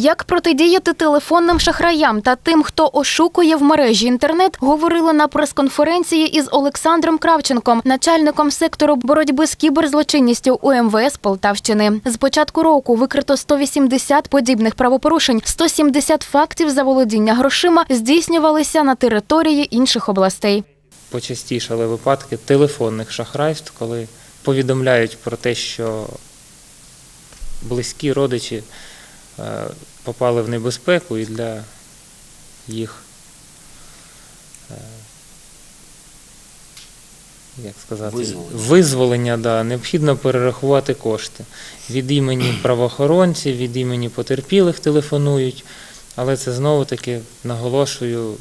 Як протидіяти телефонним шахраям та тим, хто ошукує в мережі інтернет, говорили на прес-конференції із Олександром Кравченком, начальником сектору боротьби з кіберзлочинністю УМВС Полтавщини. З початку року викрито 180 подібних правопорушень, 170 фактів заволодіння грошима здійснювалися на території інших областей. почастішали випадки телефонних шахрайств, коли повідомляють про те, що близькі родичі попали в небезпеку і для їх, е, як сказати, Визволення. визволення да, необхідно перерахувати кошти. Від імені правоохоронців, від імені потерпілих телефонують, але це знову таки наголошую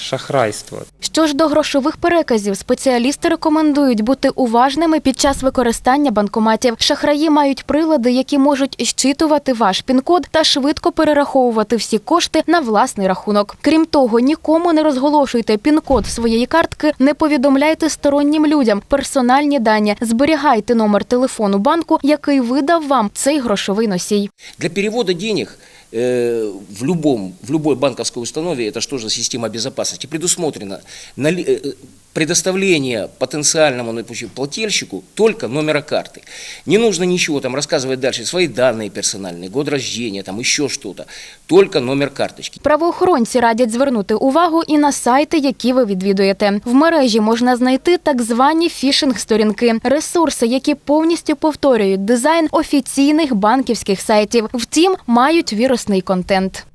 шахрайство. Що ж до грошових переказів, спеціалісти рекомендують бути уважними під час використання банкоматів. Шахраї мають прилади, які можуть щитувати ваш пін-код та швидко перераховувати всі кошти на власний рахунок. Крім того, нікому не розголошуйте пін-код своєї картки, не повідомляйте стороннім людям персональні дані, зберігайте номер телефону банку, який видав вам цей грошовий носій. Для перевода денег э, в, любом, в любой банковской установе, это что же система безопасности, предусмотрено э, предоставление потенциальному допустим, плательщику только номера карты. Не нужно ничего там рассказывать дальше, свои данные персональные, год рождения, там еще что-то. Только номер карточки. Правоохоронці радять звернути увагу і на сайти, які ви відвідуєте. В мережі можна знайти так звані фішинг-сторінки, ресурси, які повністю повторюють дизайн офіційних банківських сайтів. Втім, мають вірусний контент.